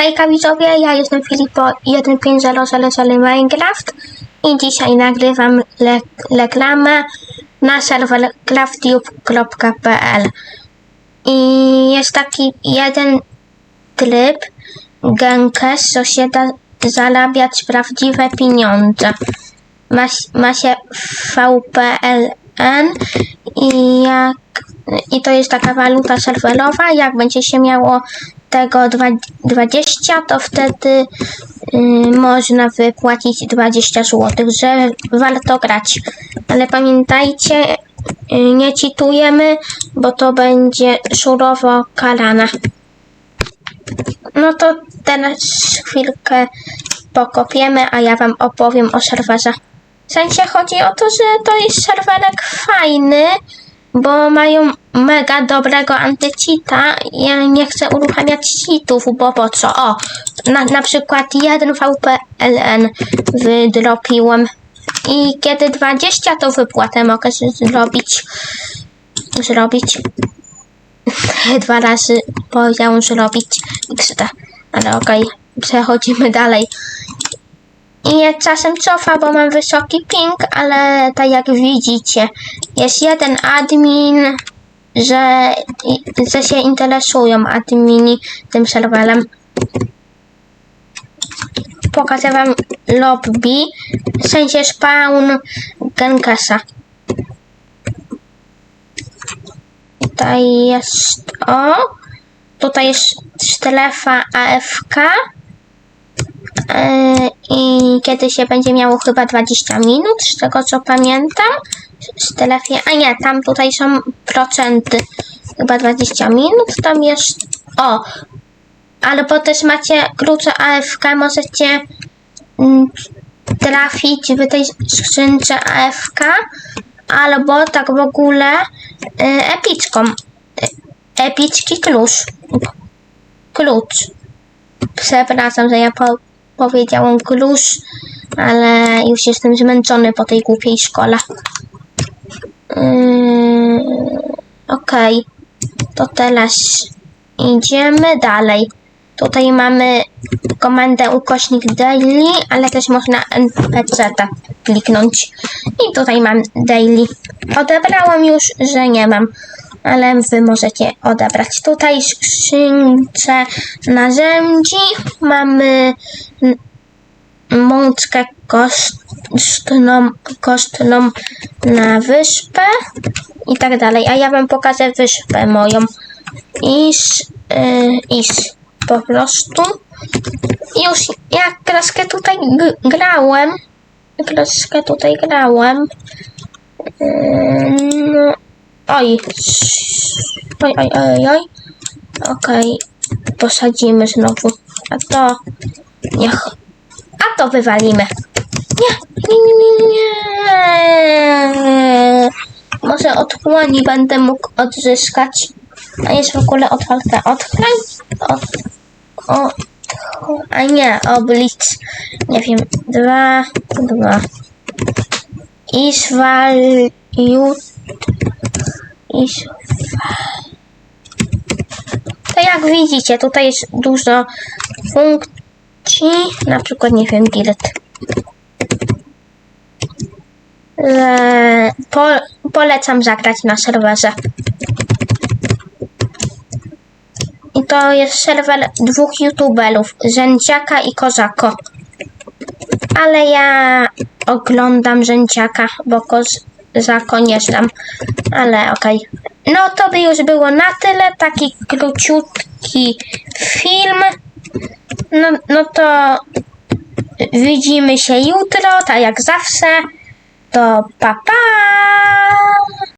Hejka widzowie, ja jestem Filipo 1500 Minecraft i dzisiaj nagrywam le reklamę na serwer craftube.pl i jest taki jeden tryb Genkes, co się da zarabiać prawdziwe pieniądze. Ma, ma się VPLN i jak i to jest taka waluta serwerowa. Jak będzie się miało tego dwa- 20, to wtedy y, można wypłacić 20 zł, że warto grać. Ale pamiętajcie, y, nie citujemy, bo to będzie surowo karane. No to teraz chwilkę pokopiemy, a ja wam opowiem o serwerze. W sensie chodzi o to, że to jest serwerek fajny, bo mają mega dobrego antycheata. Ja nie chcę uruchamiać cheatów, bo po co? O, na, na przykład jeden VPLN wydropiłem i kiedy 20 to wypłatę mogę zrobić. Zrobić. Dwa razy powiedziałem zrobić XD. Ale okej, przechodzimy dalej. I mnie czasem cofa, bo mam wysoki ping, ale tak jak widzicie, jest jeden admin, że, że się interesują admini tym serwerem. Pokażę wam lobby, w sensie spawn Genkasa. Tutaj jest, o, tutaj jest strefa AFK. Yy, i kiedy się będzie miało chyba 20 minut, z tego co pamiętam, w strefie, a nie, tam tutaj są procenty, chyba 20 minut, tam jest, o, albo też macie klucze AFK, możecie mm, trafić w tej skrzynce AFK, albo tak w ogóle y, epicką, epicki klucz, klucz. Przepraszam, że ja po, powiedziałam klucz, ale już jestem zmęczony po tej głupiej szkole. Yy, Okej, to teraz idziemy dalej. Tutaj mamy komendę ukośnik daily, ale też można npc kliknąć. I tutaj mam daily. Odebrałem już, że nie mam, ale wy możecie odebrać. Tutaj skrzynce narzędzi mamy mączkę kostną, kostną na wyspę i tak dalej. A ja wam pokażę wyspę moją. Iż, yy, iż po prostu. Już jak troszkę tutaj grałem, troszkę tutaj grałem. Yy, no, oj, oj, oj, oj, oj. Okej, posadzimy znowu. A to niech. A to wywalimy. Nie, nie, nie, nie. Może otchłani będę mógł odzyskać. A jest w ogóle otwarte otchłań? Od, o, a nie, oblic. Nie wiem, dwa, dwa. Iswal, jut, Iż... To jak widzicie, tutaj jest dużo funkcji, na przykład, nie wiem, guild. Że po, polecam zagrać na serwerze. I to jest serwer dwóch youtuberów, Rzędziaka i Kozako. Ale ja oglądam Rzędziaka, bo Kozako nie znam. Ale okej. No to by już było na tyle. Taki króciutki film. No, no to widzimy się jutro, tak jak zawsze. To pa pa!